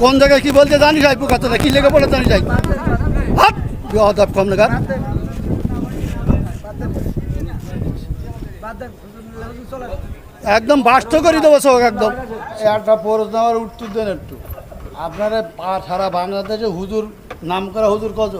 কোন জায়গায় কি বলতে জানি যাই পোকাতে কি লেগে পড়ে জানি যাই হাত! কম নাগার একদম বাস্ত করে দেবো সব একদম। একটা প্রশ্ন আমার উত্তর দেন একটু। আপনারা পা- সারা বাংলাদেশে হুজুর নাম করা হুজুর কত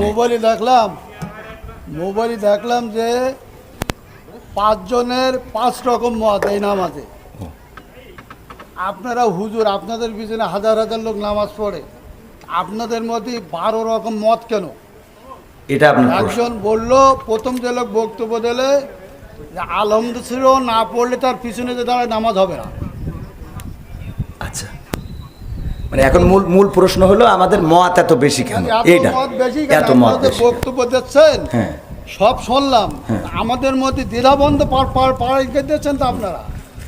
মোবাইলে দেখলাম মোবাইলে দেখলাম যে পাঁচজনের পাঁচ রকম মত এই নামাজে। আপনারা হুজুর আপনাদের পিছনে হাজার হাজার লোক নামাজ পড়ে। আপনাদের মধ্যে বারো রকম মত কেন? এটা। একজন বলল প্রথম যে লোক বক্তব্য দিলে যে আলমদ ছিল না পড়লে তার পিছনে যে দাঁড়ায় নামাজ হবে না। আচ্ছা। মানে এখন মূল মূল প্রশ্ন হলো আমাদের মত এত বেশি কেন? এইটা। এত মত বক্তব্য দিচ্ছেন হ্যাঁ। সব শুনলাম। হ্যাঁ। আমাদের মধ্যে দ্বিধাবন্ধ পাড়াই দিচ্ছেন তো আপনারা।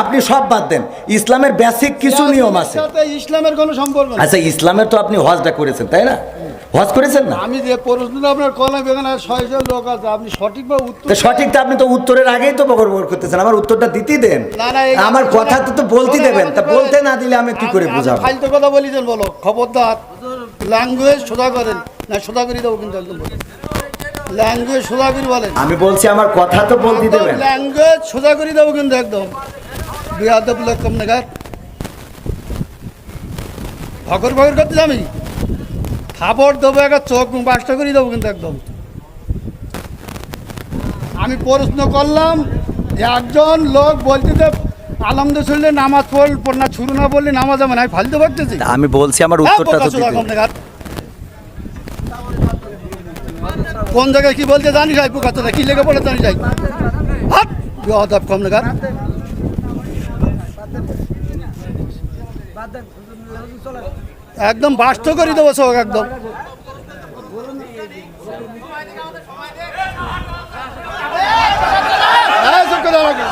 আপনি সব বাদ দেন। ইসলামের বেসিক কিছু নিয়ম আছে। ইসলামের কোনো সম্পর্ক আচ্ছা ইসলামের তো আপনি হজটা করেছেন তাই না? হজ করেছেন না? আমি যে প্রশ্নটা আপনার কলাম এখানে ছয়শো লোক আছে আপনি সঠিকভাবে উত্তর তো আপনি তো উত্তরের আগেই তো বকর বকর করতেছেন আমার উত্তরটা দিতেই দেন। না, না, আমার কথা তো তো বলতে দেবেন তা বলতে না দিলে আমি কি করে বুঝাবো? ফালতু কথা বলিছেন বলো খবরদার ল্যাঙ্গুয়েজ সোজা করেন। না সোজা করে দেবো কিন্তু একদম ল্যাঙ্গুয়েজ সোজা করে বলেন। আমি বলছি আমার কথা তো বলতে দেবেন। ল্যাঙ্গুয়েজ সোজা করে দেবো কিন্তু একদম। বিয়াদব লোক কম নাগার ভগর ভগর করতে আমি খাবার দেবো একটা চোখ বাসটা করে দেবো কিন্তু একদম। আমি প্রশ্ন করলাম যে একজন লোক বলতে আলমদে শুনলে নামাজ পড়ল পড় না শুরু না বললে নামাজ হবে না আমি ফালতু ভাবতেছি আমি বলছি আমার হ্যাঁ, উত্তরটা তো সোজা দিতে কম নাগার। কোন জায়গায় কি বলতে জানি যাই পোকা কি লেগে পড়ে জানি যাই হাত। একদম বাস্ত করে দেবো সব একদম হ্যাঁ, চুপ করে রাখো।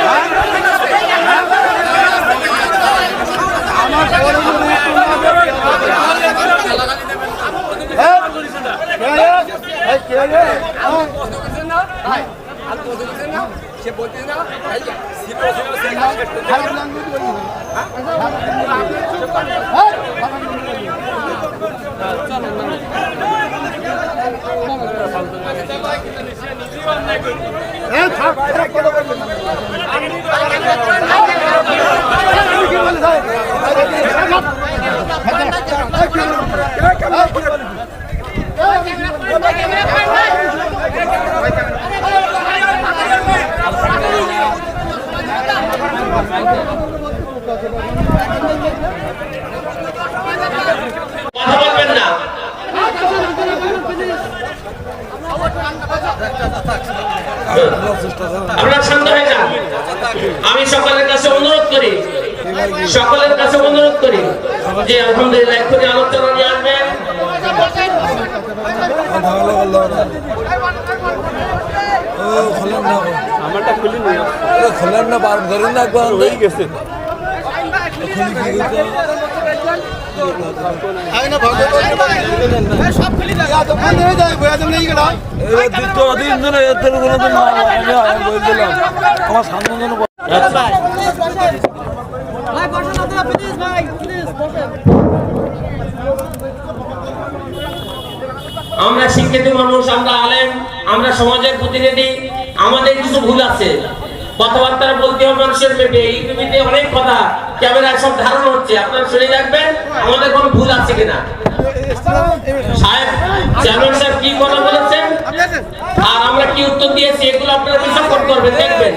হ্যাঁ? বড় উত্তর না দেবে। এই, কি হারিয়ে? এই, কি হারিয়ে? হ্যাঁ। খারাপ language বলবি না। হ্যাঁ, খারাপ language বলবি না। হ্যাঁ, থাক, থাক, কথা বলবি না। তুমি কি বলে যাও? কথা বলবেন না আপনারা শান্ত হয়ে যান আমি সকলের কাছে অনুরোধ করি, সকলের কাছে অনুরোধ করি যে আলহামদুলিল্লাহ, এক্ষুনি আলোচনা নিয়ে আসবেন। খোলেন না বার ধরেন না একবার হয়ে গেছে আমার না ভগবান সব খুলি যায় দোকান হয়ে যায় বয়া তুমি এই গেলা দ্বিতীয় দিন ধরে এদের কোনো দিন আমি বলছিলাম আমার সামনে যেন আমরা শিক্ষিত মানুষ আমরা আলেম আমরা সমাজের প্রতিনিধি আমাদের কিছু ভুল আছে। কথাবার্তা বলতে হবে মানুষের মেপে এই টিভিতে অনেক কথা ক্যামেরায় সব ধারণ হচ্ছে। আপনারা শুনে রাখবেন আমাদের কোনো ভুল আছে কিনা? সাহেব চেয়ারম্যান সাহেব কি কথা বলেছেন? আর আমরা কি উত্তর দিয়েছি এগুলো আপনারা হিসাব করতে পারবেন দেখবেন।